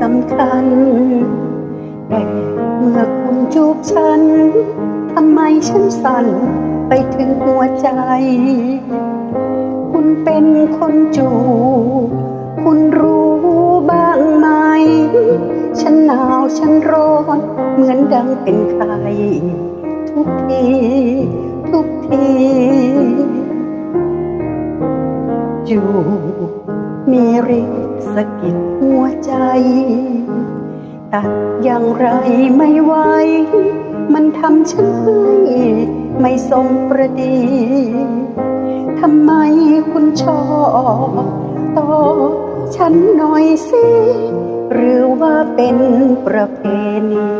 กันแต่เมื่อคุณจูบฉัน ทำไมฉันสั่นไปถึงหัวใจ คุณเป็นคนจูบคุณรู้บ้างไหม ฉันหนาวฉันร้อน เหมือนดังเป็นใคร ทุกที ทุกทีจูบ มีฤทธิ์สะกิดหัวใจ ตัดอย่างไรไม่ไหว มันทำฉันให้ไม่ทรงประดี ทำไมคุณชอบต่อฉันหน่อยสิ หรือว่าเป็นประเพณี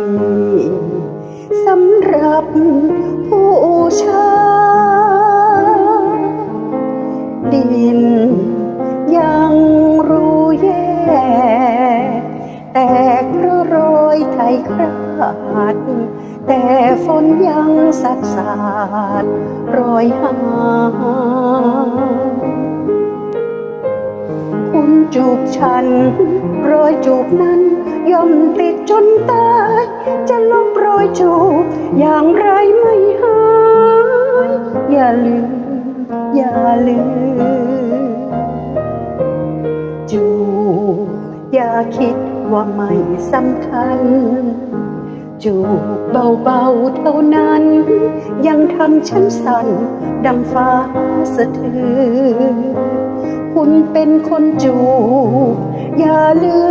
คราด แต่ฝนยังสัดสาดรอยหาคุณจูบฉัน รอยจูบนั้นย่อมติดจนตาย จะลบรอยจูบอย่างไรไม่หาย อย่าลืม อย่าลืมจูบอย่าคิด ว่าไม่สำคัญ จูบเบาๆเท่านั้น ยังทำฉันสั่น ดังฟ้าสะเทือนคุณเป็นคนจูบอย่าลืม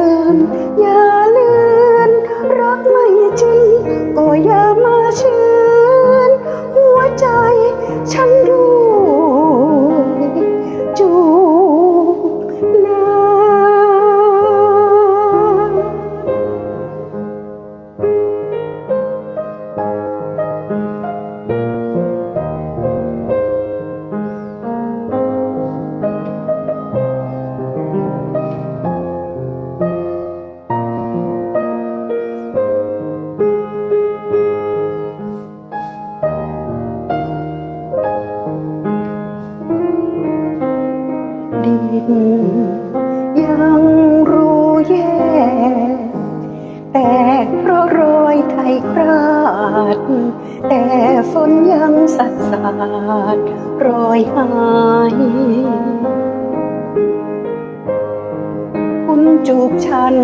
ยังรู้แย่แต่เพราะรอยไทยคราด แต่ฝนยังสัดสาดรอยหายคุณจูบฉัน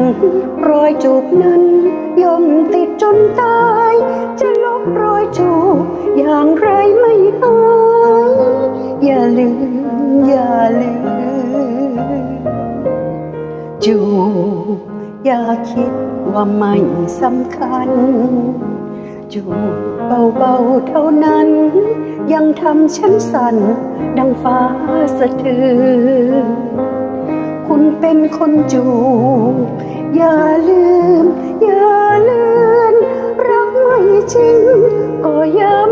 รอยจูบนั้นย่อมติดจนตาย จะลบรอยจูบอย่างไรไม่หาย อย่าลืม จูบอย่าคิดว่าไม่สำคัญ จูบเบาๆเท่านั้น ยังทำฉันสั่น ดังฟ้าสะเทือนคุณเป็นคนจูบอย่าลืม อย่าลือนรักไม่จริง ก็อย่า